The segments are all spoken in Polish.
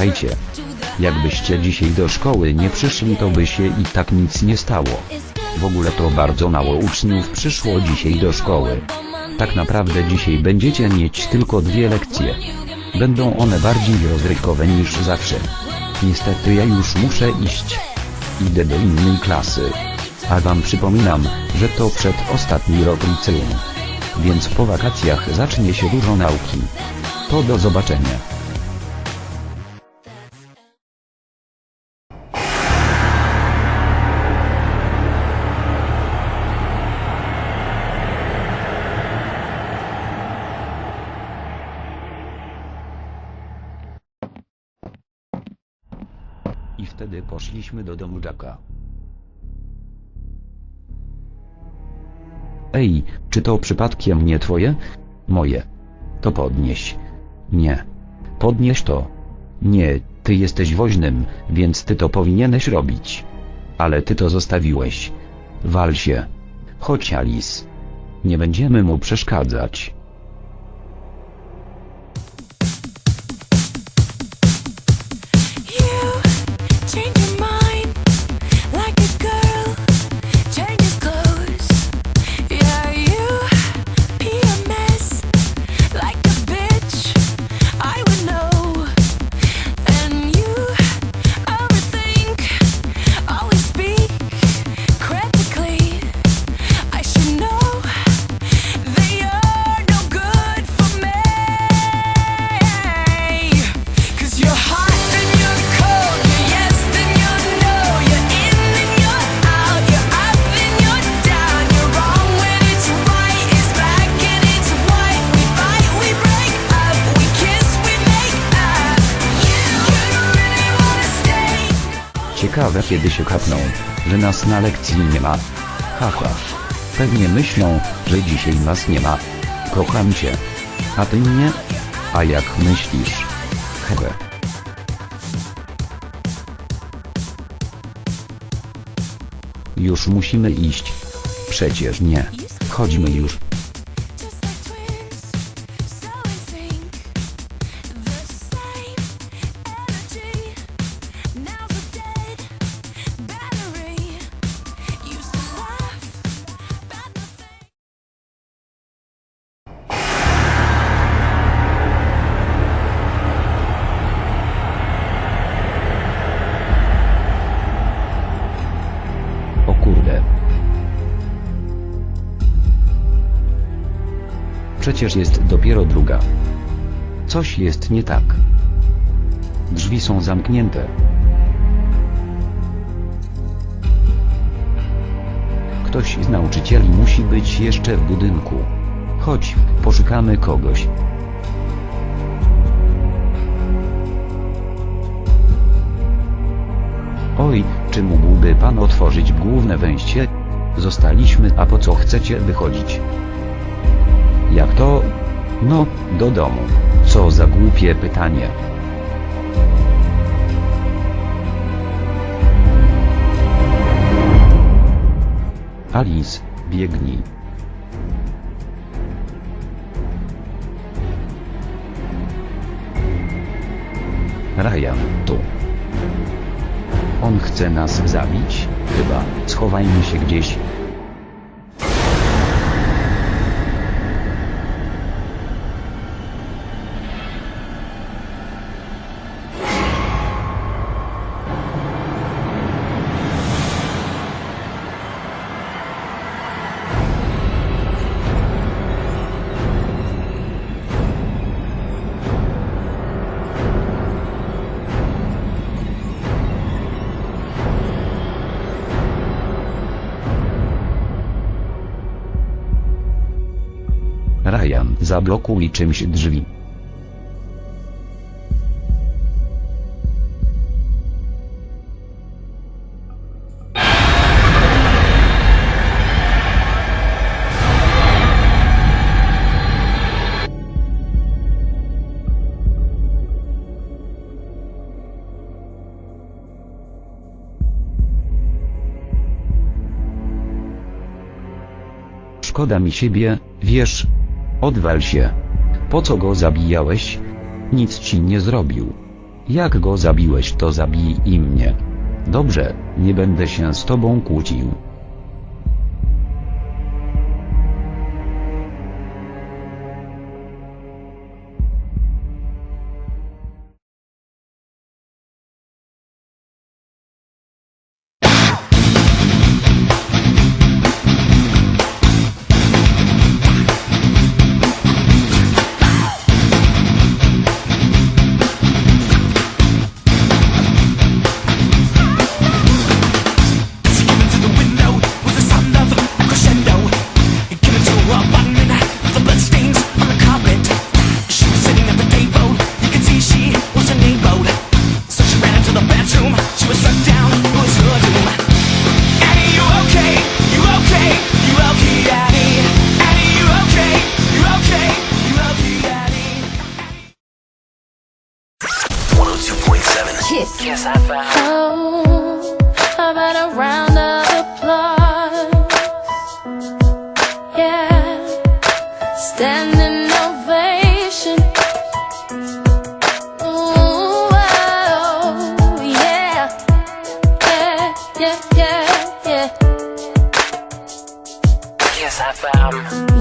Pamiętajcie, jakbyście dzisiaj do szkoły nie przyszli to by się i tak nic nie stało. W ogóle to bardzo mało uczniów przyszło dzisiaj do szkoły. Tak naprawdę dzisiaj będziecie mieć tylko dwie lekcje. Będą one bardziej rozrywkowe niż zawsze. Niestety ja już muszę iść. Idę do innej klasy. A wam przypominam, że to przedostatni rok liceum. Więc po wakacjach zacznie się dużo nauki. To do zobaczenia. Wtedy poszliśmy do domu Jacka. Ej, czy to przypadkiem nie twoje? Moje. To podnieś. Nie. Podnieś to. Nie, ty jesteś woźnym, więc ty to powinieneś robić. Ale ty to zostawiłeś. Wal się. Chodź Alice. Nie będziemy mu przeszkadzać. changing. Ciekawe kiedy się kapną, że nas na lekcji nie ma. Haha. Pewnie myślą, że dzisiaj nas nie ma. Kocham cię. A ty mnie? A jak myślisz? Hehe. Już musimy iść. Przecież nie. Chodźmy już. Przecież jest dopiero druga. Coś jest nie tak. Drzwi są zamknięte. Ktoś z nauczycieli musi być jeszcze w budynku. Chodź, poszukamy kogoś. Oj, czy mógłby pan otworzyć główne wejście? Zostaliśmy, a po co chcecie wychodzić? No, do domu. Co za głupie pytanie. Alice, biegnij. Ryan, tu. On chce nas zabić? Chyba. Schowajmy się gdzieś. Zablokuj czymś drzwi. Szkoda mi siebie, wiesz? Odwal się. Po co go zabijałeś? Nic ci nie zrobił. Jak go zabiłeś to zabij i mnie. Dobrze, nie będę się z tobą kłócił. Standing ovation. Ooh, oh, yeah, yeah, yeah, yeah, yeah. Kiss FM.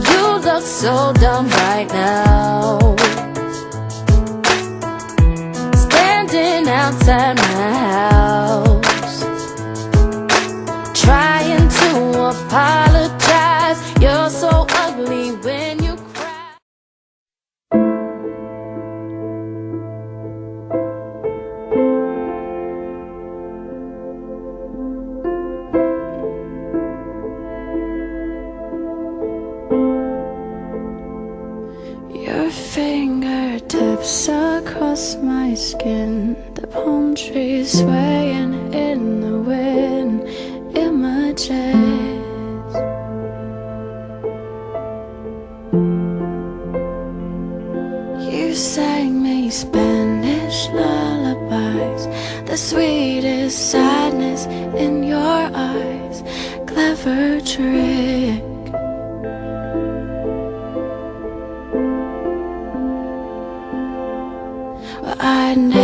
You look so dumb right now. Standing outside my house. Skin, the palm trees swaying in the wind. Images. You sang me Spanish lullabies, the sweetest sadness in your eyes. Clever trick. I never